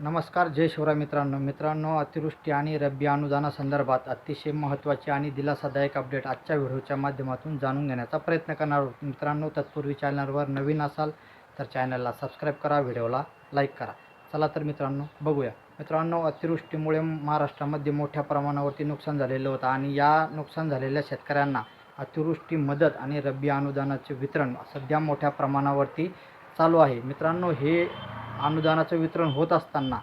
नमस्कार जय शिवराय मित्रांनो. मित्रांनो अतिवृष्टी आणि रब्बी अनुदानासंदर्भात अतिशय महत्त्वाची आणि दिलासादायक अपडेट आजच्या व्हिडिओच्या माध्यमातून जाणून घेण्याचा प्रयत्न करणार आहोत. मित्रांनो तत्पूर्वी चॅनलवर नवीन असाल तर चॅनलला सबस्क्राईब करा व्हिडिओला लाईक करा. चला तर मित्रांनो बघूया. मित्रांनो अतिवृष्टीमुळे महाराष्ट्रामध्ये मोठ्या प्रमाणावरती नुकसान झालेलं होतं आणि या नुकसान झालेल्या शेतकऱ्यांना अतिवृष्टी मदत आणि रब्बी अनुदानाचे वितरण सध्या मोठ्या प्रमाणावरती चालू आहे. मित्रांनो हे अनुदानाचं वितरण होत असताना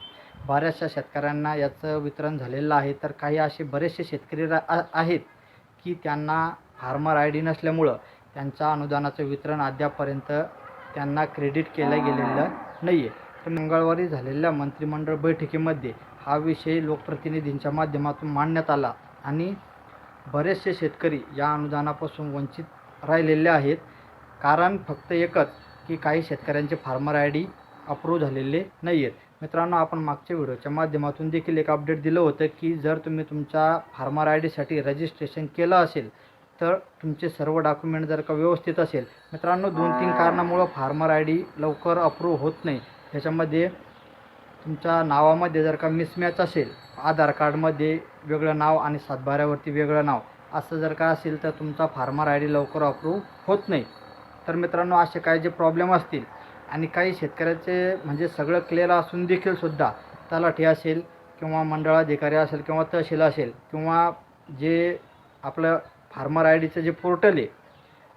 बऱ्याचशा शेतकऱ्यांना याचं वितरण झालेलं आहे. तर काही असे बरेचसे शेतकरी रा आहेत की त्यांना फार्मर आय डी नसल्यामुळं त्यांच्या अनुदानाचं वितरण अद्यापर्यंत त्यांना क्रेडिट केलं गेलेलं नाही आहे तर मंगळवारी झालेल्या मंत्रिमंडळ बैठकीमध्ये हा विषय लोकप्रतिनिधींच्या माध्यमातून मांडण्यात आला आणि बरेचसे शेतकरी या अनुदानापासून वंचित राहिलेले आहेत. कारण फक्त एकच की काही शेतकऱ्यांचे फार्मर आय डी अप्रूव्ह झालेले नाही आहेत मित्रांनो आपण मागच्या व्हिडिओच्या माध्यमातून देखील एक अपडेट दिलं होतं की जर तुम्ही तुमच्या फार्मर आय डीसाठी रजिस्ट्रेशन केलं असेल तर तुमचे सर्व डॉक्युमेंट जर का व्यवस्थित असेल मित्रांनो दोन तीन कारणामुळं फार्मर आय डी लवकर अप्रूव्ह होत नाही. त्याच्यामध्ये तुमच्या नावामध्ये जर का मिसमॅच असेल आधार कार्डमध्ये वेगळं नाव आणि सातबाऱ्यावरती वेगळं नाव असं जर का असेल तर तुमचा फार्मर आय डी लवकर अप्रूव्ह होत नाही. तर मित्रांनो असे काही जे प्रॉब्लेम असतील आणि काही शेतकऱ्याचे म्हणजे सगळं क्लिअर असून देखील सुद्धा तलाठी असेल किंवा मंडळाधिकारी असेल किंवा तहसील असेल किंवा जे आपलं फार्मर आय डीचं जे पोर्टल आहे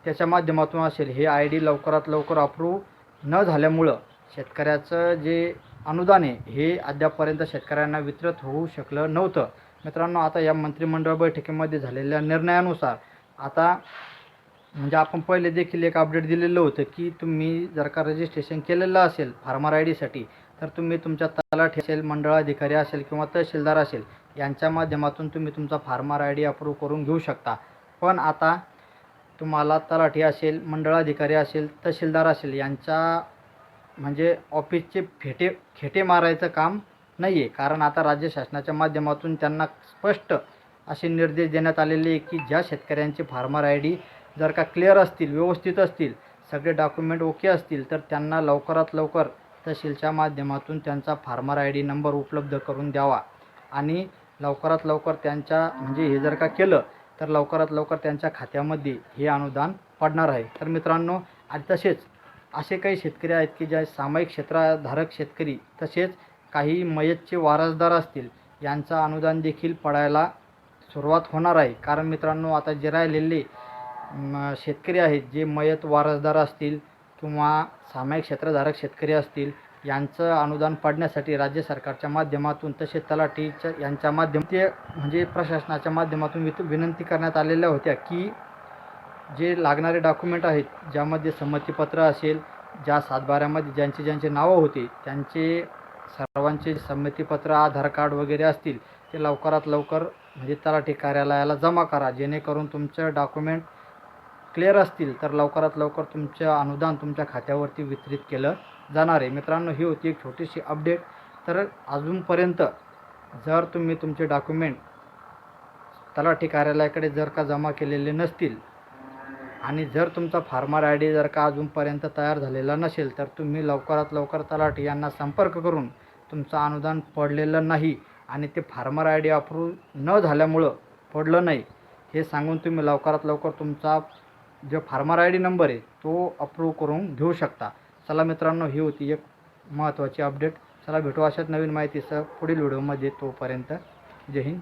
त्याच्या माध्यमातून असेल हे आय डी लवकरात लवकर अप्रूव्ह न झाल्यामुळं शेतकऱ्याचं जे अनुदान आहे हे अद्यापपर्यंत शेतकऱ्यांना वितरित होऊ शकलं नव्हतं. मित्रांनो आता या मंत्रिमंडळ बैठकीमध्ये झालेल्या निर्णयानुसार आता म्हणजे आपण पहिले देखील एक अपडेट दिलेलं होतं की तुम्ही जर का रजिस्ट्रेशन केलेलं असेल फार्मर आय डीसाठी तर तुम्ही तुमच्या तलाठी असेल मंडळाधिकारी असेल किंवा तहसीलदार असेल यांच्या माध्यमातून तुम्ही तुमचा फार्मर आय डी अप्रूव्ह करून घेऊ शकता. पण आता तुम्हाला तलाठी असेल मंडळाधिकारी असेल तहसीलदार असेल यांच्या म्हणजे ऑफिसचे फेटे खेटे मारायचं काम नाही आहे कारण आता राज्य शासनाच्या माध्यमातून त्यांना स्पष्ट असे निर्देश देण्यात आलेले आहे की ज्या शेतकऱ्यांचे फार्मर आय डी जर का क्लिअर असतील व्यवस्थित असतील सगळे डॉक्युमेंट ओके असतील तर त्यांना लवकरात लवकर तहसीलच्या माध्यमातून त्यांचा फार्मर आय डी नंबर उपलब्ध करून द्यावा. आणि लवकरात लवकर त्यांच्या म्हणजे हे जर का केलं तर लवकरात लवकर त्यांच्या खात्यामध्ये हे अनुदान पडणार आहे. तर मित्रांनो आणि तसेच असे काही शेतकरी आहेत की ज्या सामायिक क्षेत्राधारक शेतकरी तसेच काही मयतचे वारसदार असतील यांचा अनुदान देखील पडायला सुरुवात होणार आहे. कारण मित्रांनो आता जे राहिलेले शेतकरी आहेत जे मयत वारसदार असतील किंवा सामायिक क्षेत्रधारक शेतकरी असतील यांचं अनुदान पाडण्यासाठी राज्य सरकारच्या माध्यमातून तसेच तलाठीच्या यांच्या माध्यम ते म्हणजे प्रशासनाच्या माध्यमातून वित विनंती करण्यात आलेल्या होत्या की जे लागणारे डॉक्युमेंट आहेत ज्यामध्ये संमतीपत्र असेल ज्या सातबाऱ्यामध्ये ज्यांचे ज्यांचे नावं होते त्यांचे सर्वांचे संमतीपत्र आधार कार्ड वगैरे असतील ते लवकरात लवकर म्हणजे तलाठी कार्यालयाला जमा करा जेणेकरून तुमचं डॉक्युमेंट क्लिअर असतील तर लवकरात लवकर तुमचं अनुदान तुमच्या खात्यावरती वितरित केलं जाणार आहे. मित्रांनो ही होती एक छोटीशी अपडेट तर अजूनपर्यंत जर तुम्ही तुमचे डॉक्युमेंट तलाठी कार्यालयाकडे जर का जमा केलेले नसतील आणि जर तुमचा फार्मर आय डी जर का अजूनपर्यंत तयार झालेला नसेल तर तुम्ही लवकरात लवकर तलाठी यांना संपर्क करून तुमचं अनुदान पडलेलं नाही आणि ते फार्मर आय डी अप्रूव्ह न झाल्यामुळं पडलं नाही हे सांगून तुम्ही लवकरात लवकर तुमचा जो फार्मर आय डी नंबर आहे तो अप्रूव्ह करून घेऊ शकता. चला मित्रांनो ही होती एक महत्त्वाची अपडेट चला भेटू अशाच नवीन माहितीसह पुढील व्हिडिओमध्ये तोपर्यंत. जय हिंद.